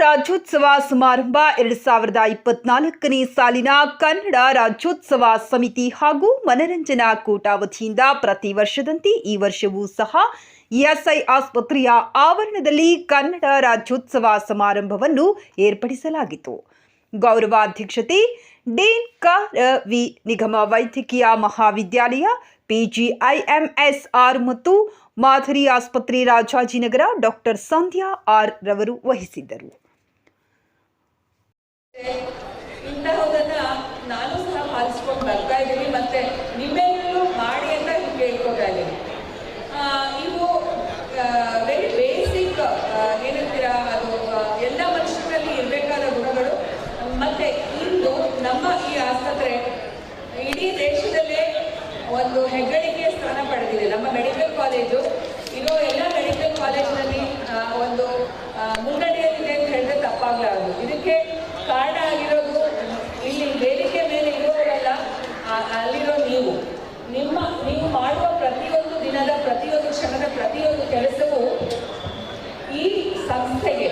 ರಾಜ್ಯೋತ್ಸವ ಸಮಾರಂಭ ಎರಡ್ ಸಾವಿರದ ಇಪ್ಪತ್ನಾಲ್ಕನೇ ಸಾಲಿನ ಕನ್ನಡ ರಾಜ್ಯೋತ್ಸವ ಸಮಿತಿ ಹಾಗೂ ಮನರಂಜನಾ ಕೂಟ ವತಿಯಿಂದ ಪ್ರತಿ ವರ್ಷದಂತೆ ಈ ವರ್ಷವೂ ಸಹ ಇಎಸ್ಐ ಆಸ್ಪತ್ರೆಯ ಆವರಣದಲ್ಲಿ ಕನ್ನಡ ರಾಜ್ಯೋತ್ಸವ ಸಮಾರಂಭವನ್ನು ಏರ್ಪಡಿಸಲಾಗಿತ್ತು. ಗೌರವಾಧ್ಯಕ್ಷತೆ ಡೇನ್ ಕಾರ್ ವಿ. ನಿಗಮ ವೈದ್ಯಕೀಯ ಮಹಾವಿದ್ಯಾಲಯ, ಪಿಜಿಐಎಂಎಸ್ಆರ್ ಮತ್ತು ಮಾಧುರಿ ಆಸ್ಪತ್ರೆ ರಾಜಾಜಿನಗರ ಡಾಕ್ಟರ್ ಸಂಧ್ಯಾ ಆರ್ ರವರು ವಹಿಸಿದ್ದರು. ಇಂತಹದನ್ನ ನಾನು ಸಹ ಪಾಲಿಸ್ಕೊಂಡು ಬರ್ತಾ ಇದ್ದೀನಿ ಮತ್ತೆ ನಿಮ್ಮೆಲ್ಲರೂ ಮಾಡಿ ಅಂತ ಕೇಳ್ಕೊತಾ ಇದ್ದೀನಿ. ಇವು ವೆರಿ ಬೇಸಿಕ್ ಏನಂತೀರಾ ಅದು ಎಲ್ಲ ಮನುಷ್ಯರಲ್ಲಿ ಇರಬೇಕಾದ ಗುಣಗಳು. ಮತ್ತೆ ಇಂದು ನಮ್ಮ ಈ ಆಸ್ಪತ್ರೆ ಇಡೀ ದೇಶದಲ್ಲೇ ಒಂದು ಹೆಗ್ಗಳಿಕೆಯ ಸ್ಥಾನ ಪಡೆದಿದೆ. ನಮ್ಮ ಮೆಡಿಕಲ್ ಕಾಲೇಜು ಇರೋ ಎಲ್ಲ ಮೆಡಿಕಲ್ ಕಾಲೇಜಿನಲ್ಲಿ ಒಂದು ಆ, ನಿಮ್ಮ, ನೀವು ಮಾಡುವ ಪ್ರತಿಯೊಂದು ದಿನದ, ಪ್ರತಿಯೊಂದು ಕ್ಷಣದ, ಪ್ರತಿಯೊಂದು ಕೆಲಸವೂ ಈ ಸಂಸ್ಥೆಗೆ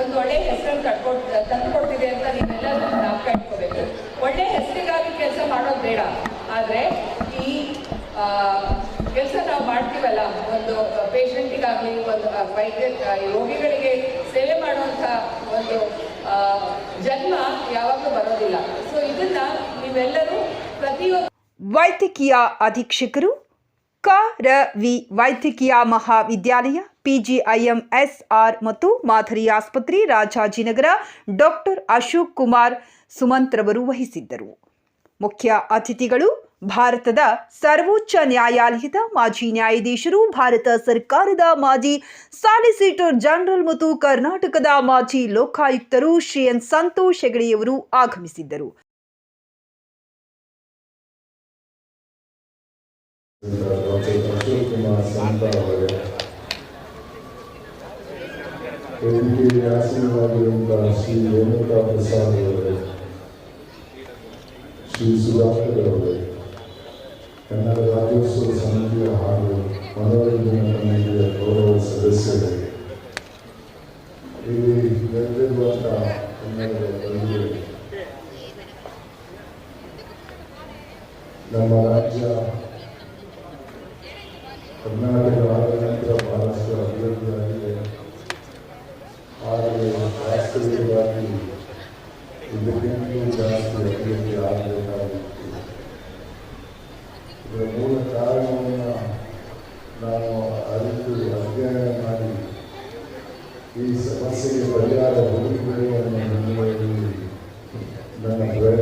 ಒಂದು ಒಳ್ಳೆ ಹೆಸರನ್ನು ಕಟ್ಕೊಟ್ ತಂದುಕೊಡ್ತಿದೆ ಅಂತ ನೀವೆಲ್ಲರೂ ನಾವು ಕಟ್ಕೋಬೇಕು ಒಳ್ಳೆ ಹೆಸರಿಗಾಗಿ ಕೆಲಸ ಮಾಡೋದು ಬೇಡ. ಆದರೆ ಈ ಕೆಲಸ ನಾವು ಮಾಡ್ತೀವಲ್ಲ, ಒಂದು ಪೇಷಂಟಿಗಾಗಲಿ, ಒಂದು ವೈದ್ಯ ರೋಗಿಗಳಿಗೆ ಸೇವೆ ಮಾಡುವಂಥ ಒಂದು ಜನ್ಮ ಯಾವಾಗಲೂ ಬರೋದಿಲ್ಲ. ಸೊ ಇದನ್ನು ನೀವೆಲ್ಲರೂ ಪ್ರತಿಯೊಂದು ವೈದ್ಯಕೀಯ ಅಧೀಕ್ಷಕರು ಕ ರ ವಿ ವೈದ್ಯಕೀಯ ಮಹಾವಿದ್ಯಾಲಯ, ಪಿಜಿಐಎಂಎಸ್ಆರ್ ಮತ್ತು ಮಾಧರಿ ಆಸ್ಪತ್ರೆ, ರಾಜಾಜಿನಗರ ಡಾಕ್ಟರ್ ಅಶೋಕ್ ಕುಮಾರ್ ಸುಮಂತ್ರವರು ವಹಿಸಿದ್ದರು. ಮುಖ್ಯ ಅತಿಥಿಗಳು, ಭಾರತದ ಸರ್ವೋಚ್ಚ ನ್ಯಾಯಾಲಯದ ಮಾಜಿ ನ್ಯಾಯಾಧೀಶರು, ಭಾರತ ಸರ್ಕಾರದ ಮಾಜಿ ಸಾಲಿಸಿಟರ್ ಜನರಲ್ ಮತ್ತು ಕರ್ನಾಟಕದ ಮಾಜಿ ಲೋಕಾಯುಕ್ತರು ಶ್ರೀ ಎನ್ ಸಂತೋಷ್ ಹೆಗಡೆಯವರು ಆಗಮಿಸಿದ್ದರು. ಡಾಕ್ಟರ್ ಅಶೋಕ್ ಕುಮಾರ್ ಸಂತ ಅವರೇ ವೇದಿಕೆಯಲ್ಲಿ ಆಸೀನರಾಗಿರುವಂತಹ ಶ್ರೀ ರೇಣುಕಾ ಪ್ರಸಾದ್ ಅವರೇ ಶ್ರೀ ಸುಧಾಕರ್ ಅವರೇ ಕನ್ನಡ ರಾಜ್ಯೋತ್ಸವ ಸಮಿತಿಯ ಹಾಗೂ ಮನೋರಂಜನಾ ಕಮಿಟಿಯ ಕರ್ನಾಟಕ ಆದ ನಂತರ ಬಹಳಷ್ಟು ಅಭಿವೃದ್ಧಿಯಾಗಿದೆ ಆದರೆ ವಾಸ್ತವಿಕವಾಗಿ ಇದಕ್ಕಿಂತಲೂ ಜಾಸ್ತಿ ಅಭಿವೃದ್ಧಿ ಆಗಬೇಕಾಗಿತ್ತು ಇದರ ಮೂಲ ಕಾರಣವನ್ನು ನಾನು ಅರಿತು ಅಧ್ಯಯನ ಮಾಡಿ ಈ ಸಮಸ್ಯೆಗೆ ಪರಿಹಾರ ಹುಡುಕಬೇಕು ಅನ್ನೋ ಹಿನ್ನೆಲೆಯಲ್ಲಿ ನನ್ನ ಪ್ರಯತ್ನವನ್ನು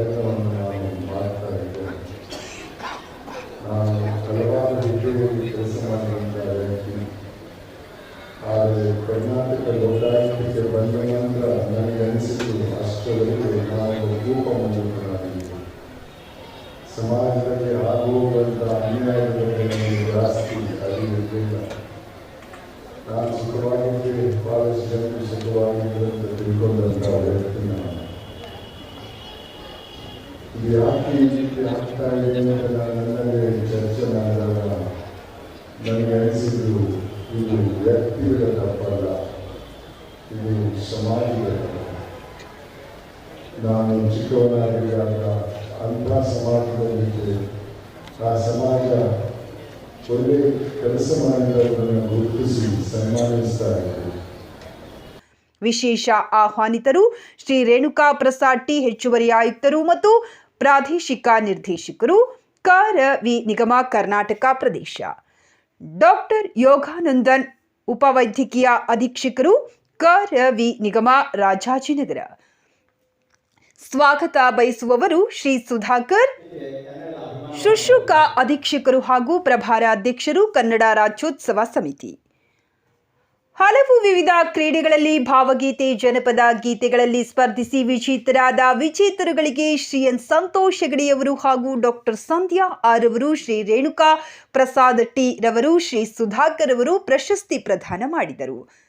ಸಮಾಜದಲ್ಲಿ ಆಗುವಂಥ ನನಗೆ ಜಾಸ್ತಿ ಅರಿವಿರಲಿಲ್ಲ ನಾನು ಸುಖವಾಗಿದ್ದರೆ ಬಹಳಷ್ಟು ಜನರು ಯಾಕೆ ಈ ರೀತಿ ಆಗ್ತಾ ಇದೆ ಅಂತ ನಾನು ನನ್ನಲ್ಲಿ ಚರ್ಚೆ ಮಾಡಿದಾಗ ನನಗೆ ಅನಿಸಿದ್ದು, ಇದು ವ್ಯಕ್ತಿಗಳ ಇದು ಸಮಾಜದ ನಾನು ಚಿಕ್ಕವನಾಗಿದ್ದಾಗ ಅಂಥ ಸಮಾಜದಲ್ಲಿದ್ದೆ ಆ ಸಮಾಜ ಒಳ್ಳೆ ಕೆಲಸ ಮಾಡಿದವರನ್ನು ಗುರುತಿಸಿ ಸನ್ಮಾನಿಸ್ತಾ ವಿಶೇಷ ಆಹ್ವಾನಿತರು ಶ್ರೀ ರೇಣುಕಾ ಪ್ರಸಾದ್ ಟಿ ಹೆಚ್ಚುವರಿ ಆಯುಕ್ತರು ಮತ್ತು ಪ್ರಾದೇಶಿಕ ನಿರ್ದೇಶಕರು ಕಾರ ವಿ ನಿಗಮ ಕರ್ನಾಟಕ ಪ್ರದೇಶ. ಡಾಕ್ಟರ್ ಯೋಗಾನಂದನ್ ಉಪವೈದ್ಯಕೀಯ ಅಧೀಕ್ಷಕರು ಕ ರ ವಿ ನಿಗಮ ರಾಜಾಜಿನಗರ. ಸ್ವಾಗತ ಬಯಸುವವರು ಶ್ರೀ ಸುಧಾಕರ್. ಶುಶ್ರೂಕ ಅಧೀಕ್ಷಕರು ಹಾಗೂ ಪ್ರಭಾರ ಅಧ್ಯಕ್ಷರು ಕನ್ನಡ ರಾಜ್ಯೋತ್ಸವ ಸಮಿತಿ. ಹಲವು ವಿವಿಧ ಕ್ರೀಡೆಗಳಲ್ಲಿ ಭಾವಗೀತೆ, ಜನಪದ ಗೀತೆಗಳಲ್ಲಿ ಸ್ಪರ್ಧಿಸಿ ವಿಜೇತರಾದ ವಿಜೇತರುಗಳಿಗೆ ಶ್ರೀ ಎನ್ ಸಂತೋಷ್ ಹೆಗಡೆಯವರು ಹಾಗೂ ಡಾಕ್ಟರ್ ಸಂಧ್ಯಾ ಆರ್ ಅವರು, ಶ್ರೀ ರೇಣುಕಾ ಪ್ರಸಾದ್ ಟಿ ರವರು, ಶ್ರೀ ಸುಧಾಕರ್ ಅವರು ಪ್ರಶಸ್ತಿ ಪ್ರದಾನ ಮಾಡಿದರು.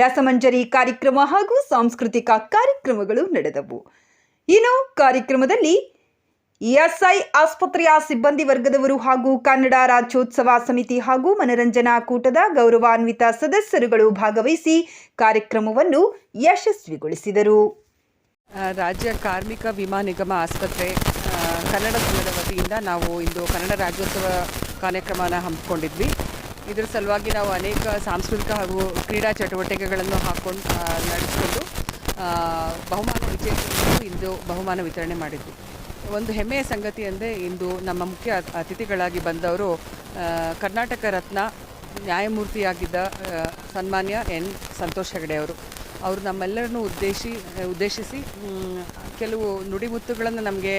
ರಸಮಂಜರಿ ಕಾರ್ಯಕ್ರಮ ಹಾಗೂ ಸಾಂಸ್ಕೃತಿಕ ಕಾರ್ಯಕ್ರಮಗಳು ನಡೆದವು. ಇನ್ನು ಕಾರ್ಯಕ್ರಮದಲ್ಲಿ ಇಎಸ್ಐ ಆಸ್ಪತ್ರೆಯ ಸಿಬ್ಬಂದಿ ವರ್ಗದವರು ಹಾಗೂ ಕನ್ನಡ ರಾಜ್ಯೋತ್ಸವ ಸಮಿತಿ ಹಾಗೂ ಮನರಂಜನಾ ಕೂಟದ ಗೌರವಾನ್ವಿತ ಸದಸ್ಯರುಗಳು ಭಾಗವಹಿಸಿ ಕಾರ್ಯಕ್ರಮವನ್ನು ಯಶಸ್ವಿಗೊಳಿಸಿದರು. ರಾಜ್ಯ ಕಾರ್ಮಿಕ ವಿಮಾ ನಿಗಮ ಆಸ್ಪತ್ರೆ ಕನ್ನಡ ಸಂಘದ ವತಿಯಿಂದ ನಾವು ಇಂದು ಕನ್ನಡ ರಾಜ್ಯೋತ್ಸವ ಕಾರ್ಯಕ್ರಮನ ಹಮ್ಮಿಕೊಂಡಿದ್ವಿ. ಇದರ ಸಲುವಾಗಿ ನಾವು ಅನೇಕ ಸಾಂಸ್ಕೃತಿಕ ಹಾಗೂ ಕ್ರೀಡಾ ಚಟುವಟಿಕೆಗಳನ್ನು ಹಾಕ್ಕೊಂಡು ನಡೆಸಿಕೊಂಡು ಬಹುಮಾನ ವಿಜೇತರಿಗೂ ಇಂದು ಬಹುಮಾನ ವಿತರಣೆ ಮಾಡಿದ್ವಿ. ಒಂದು ಹೆಮ್ಮೆಯ ಸಂಗತಿ ಅಂದರೆ ಇಂದು ನಮ್ಮ ಮುಖ್ಯ ಅತಿಥಿಗಳಾಗಿ ಬಂದವರು ಕರ್ನಾಟಕ ರತ್ನ ನ್ಯಾಯಮೂರ್ತಿಯಾಗಿದ್ದ ಸನ್ಮಾನ್ಯ ಎನ್. ಸಂತೋಷ್ ಹೆಗಡೆ ಅವರು. ಅವರು ನಮ್ಮೆಲ್ಲರನ್ನು ಉದ್ದೇಶಿ, ಉದ್ದೇಶಿಸಿ ಕೆಲವು ನುಡಿಮುತ್ತುಗಳನ್ನು ನಮಗೆ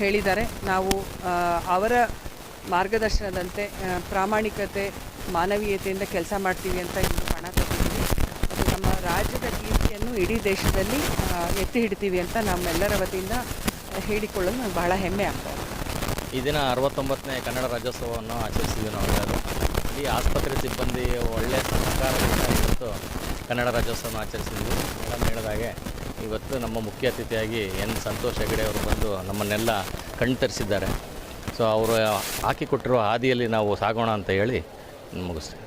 ಹೇಳಿದ್ದಾರೆ. ನಾವು ಅವರ ಮಾರ್ಗದರ್ಶನದಂತೆ ಪ್ರಾಮಾಣಿಕತೆ ಮಾನವೀಯತೆಯಿಂದ ಕೆಲಸ ಮಾಡ್ತೀವಿ ಅಂತ ಇಲ್ಲಿ ಪಣ ತೊಗೊಂಡಿದ್ದೀವಿ ಮತ್ತು ನಮ್ಮ ರಾಜ್ಯದ ಕೀರ್ತಿಯನ್ನು ಇಡೀ ದೇಶದಲ್ಲಿ ಎತ್ತಿ ಹಿಡಿತೀವಿ ಅಂತ ನಮ್ಮೆಲ್ಲರ ವತಿಯಿಂದ ಹೇಳಿಕೊಳ್ಳಲು ನನಗೆ ಬಹಳ ಹೆಮ್ಮೆ ಆಗ್ತಾ ಇದೆ. ಈ ದಿನ ಅರವತ್ತೊಂಬತ್ತನೇ ಕನ್ನಡ ರಾಜ್ಯೋತ್ಸವವನ್ನು ಆಚರಿಸಿದ್ವಿ ನಾವೆಲ್ಲರೂ ಈ ಆಸ್ಪತ್ರೆ ಸಿಬ್ಬಂದಿ ಒಳ್ಳೆಯ ಸಹಕಾರದಿಂದ ಇವತ್ತು ಕನ್ನಡ ರಾಜ್ಯೋತ್ಸವನ ಆಚರಿಸಿದ್ವಿ. ಮೇಡಮ್ ಹೇಳಿದಾಗೆ ಇವತ್ತು ನಮ್ಮ ಮುಖ್ಯ ಅತಿಥಿಯಾಗಿ ಎನ್ ಸಂತೋಷ್ ಹೆಗಡೆ ಅವರು ಬಂದು ನಮ್ಮನ್ನೆಲ್ಲ ಕಣ್ತರಿಸಿದ್ದಾರೆ. ಸೊ ಅವರು ಹಾಕಿಕೊಟ್ಟಿರುವ ಹಾದಿಯಲ್ಲಿ ನಾವು ಸಾಗೋಣ ಅಂತ ಹೇಳಿ ಮುಗಿಸ್ತೀವಿ